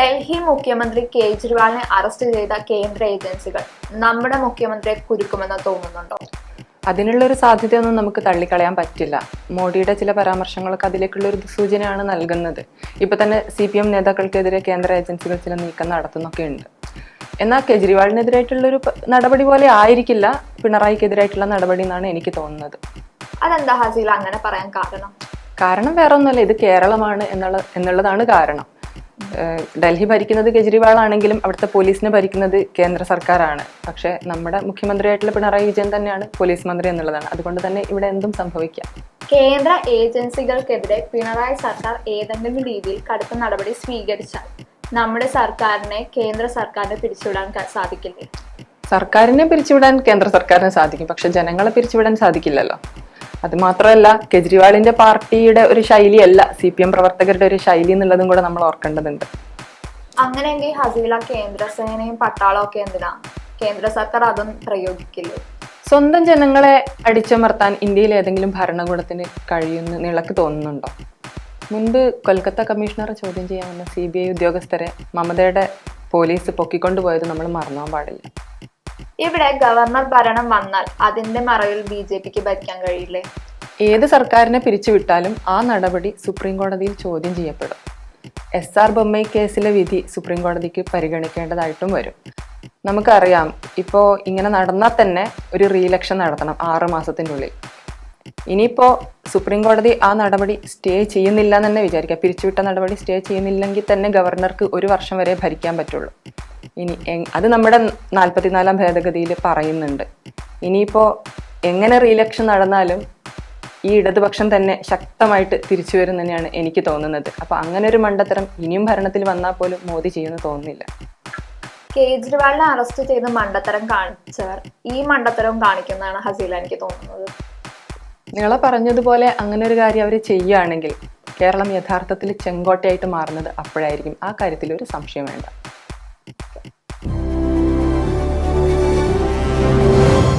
ഡൽഹി മുഖ്യമന്ത്രി കേജ്രിവാളിനെ അറസ്റ്റ് ചെയ്ത കേന്ദ്ര ഏജൻസികൾ നമ്മുടെ മുഖ്യമന്ത്രിയെ കുരുക്കുമെന്ന് തോന്നുന്നുണ്ടോ? അതിനുള്ള ഒരു സാധ്യതയൊന്നും നമുക്ക് തള്ളിക്കളയാൻ പറ്റില്ല. മോഡിയുടെ ചില പരാമർശങ്ങളൊക്കെ അതിലേക്കുള്ള ഒരു സൂചനയാണ് നൽകുന്നത്. ഇപ്പൊ തന്നെ സി പി എം നേതാക്കൾക്കെതിരെ കേന്ദ്ര ഏജൻസികൾ ചില നീക്കം നടത്തുന്നൊക്കെ ഉണ്ട് എന്നാൽ കേജ്രിവാളിനെതിരായിട്ടുള്ള ഒരു പ- നടപടി പോലെ ആയിരിക്കില്ല പിണറായിക്കെതിരായിട്ടുള്ള നടപടി എന്നാണ് എനിക്ക് തോന്നുന്നത്. അതെന്താ ഹസീല അങ്ങനെ പറയാൻ കാരണം? കാരണം വേറെ ഒന്നുമല്ല ഇത് കേരളമാണ് എന്നുള്ള എന്നുള്ളതാണ് കാരണം. ഡൽഹി ഭരിക്കുന്നത് കെജ്രിവാൾ ആണെങ്കിലും അവിടുത്തെ പോലീസിനെ ഭരിക്കുന്നത് കേന്ദ്ര സർക്കാരാണ്. പക്ഷേ നമ്മുടെ മുഖ്യമന്ത്രിയായിട്ടുള്ള പിണറായി വിജയൻ തന്നെയാണ് പോലീസ് മന്ത്രി എന്നുള്ളതാണ്. അതുകൊണ്ട് തന്നെ ഇവിടെ എന്തും സംഭവിക്കാം. കേന്ദ്ര ഏജൻസികൾക്കെതിരെ പിണറായി സർക്കാർ ഏതെങ്കിലും രീതിയിൽ കടുത്ത നടപടി സ്വീകരിച്ചാൽ നമ്മുടെ സർക്കാരിനെ കേന്ദ്ര സർക്കാരിനെ പിരിച്ചുവിടാൻ ക- സാധിക്കില്ലേ? സർക്കാരിനെ പിരിച്ചുവിടാൻ കേന്ദ്ര സർക്കാരിന് സാധിക്കും. പക്ഷെ ജനങ്ങളെ പിരിച്ചുവിടാൻ സാധിക്കില്ലല്ലോ. അത് മാത്രമല്ല കെജ്രിവാളിന്റെ പാർട്ടിയുടെ ഒരു ശൈലിയല്ല സി പി എം പ്രവർത്തകരുടെ ഒരു ശൈലി എന്നുള്ളതും കൂടെ നമ്മൾ ഓർക്കേണ്ടതുണ്ട്. അങ്ങനെയെങ്കിൽ ഹസീല കേന്ദ്രസേനയും പട്ടാളവും ഒക്കെ എന്തിനാ? കേന്ദ്ര സർക്കാർ അതും പ്രയോഗിക്കില്ലേ? സ്വന്തം ജനങ്ങളെ അടിച്ചമർത്താൻ ഇന്ത്യയിൽ ഏതെങ്കിലും ഭരണകൂടത്തിന് കഴിയുമെന്ന് നിളക്ക് തോന്നുന്നുണ്ടോ? മുൻപ് കൊൽക്കത്ത കമ്മീഷണറെ ചോദ്യം ചെയ്യാവുന്ന സി ബി ഐ ഉദ്യോഗസ്ഥരെ മമതയുടെ പോലീസ് പൊക്കിക്കൊണ്ടുപോയത് നമ്മൾ മറന്നാൻ പാടില്ല. ഇവിടെ ഗവർണർ ഭരണം വന്നാൽ അതിന്റെ മറവിൽ ബി ജെ പിക്ക് ഭരിക്കാൻ കഴിയില്ലേ? ഏത് സർക്കാരിനെ പിരിച്ചുവിട്ടാലും ആ നടപടി സുപ്രീം കോടതിയിൽ ചോദ്യം ചെയ്യപ്പെടും. എസ് ആർ ബൊമ്മൈ കേസിലെ വിധി സുപ്രീം കോടതിക്ക് പരിഗണിക്കേണ്ടതായിട്ടും വരും. നമുക്കറിയാം ഇപ്പോൾ ഇങ്ങനെ നടന്നാൽ തന്നെ ഒരു റീഇലക്ഷൻ നടത്തണം ആറ് മാസത്തിനുള്ളിൽ. ഇനിയിപ്പോൾ സുപ്രീം കോടതി ആ നടപടി സ്റ്റേ ചെയ്യുന്നില്ല എന്ന് തന്നെ വിചാരിക്കുക പിരിച്ചുവിട്ട നടപടി സ്റ്റേ ചെയ്യുന്നില്ലെങ്കിൽ തന്നെ ഗവർണർക്ക് ഒരു വർഷം വരെ ഭരിക്കാൻ പറ്റുള്ളൂ. ഇനി അത് നമ്മുടെ നാൽപ്പത്തിനാലാം ഭേദഗതിയിൽ പറയുന്നുണ്ട്. ഇനിയിപ്പോൾ എങ്ങനെ റീലക്ഷൻ നടന്നാലും ഈ ഇടതുപക്ഷം തന്നെ ശക്തമായിട്ട് തിരിച്ചു വരും തന്നെയാണ് എനിക്ക് തോന്നുന്നത്. അപ്പൊ അങ്ങനെ ഒരു മണ്ടത്തരം ഇനിയും ഭരണത്തിൽ വന്നാൽ പോലും മോദി ചെയ്യുമെന്ന് തോന്നുന്നില്ല. കേജ്രിവാളിനെ അറസ്റ്റ് ചെയ്ത് മണ്ടത്തരം കാണിച്ചവർ ഈ മണ്ടത്തരവും കാണിക്കുന്നതാണ് ഹസീല എനിക്ക് തോന്നുന്നത്. നിങ്ങളെ പറഞ്ഞതുപോലെ അങ്ങനെ ഒരു കാര്യം അവർ ചെയ്യുകയാണെങ്കിൽ കേരളം യഥാർത്ഥത്തിൽ ചെങ്കോട്ടയായിട്ട് മാറുന്നത് അപ്പോഴായിരിക്കും. ആ കാര്യത്തിൽ ഒരു സംശയം വേണ്ട.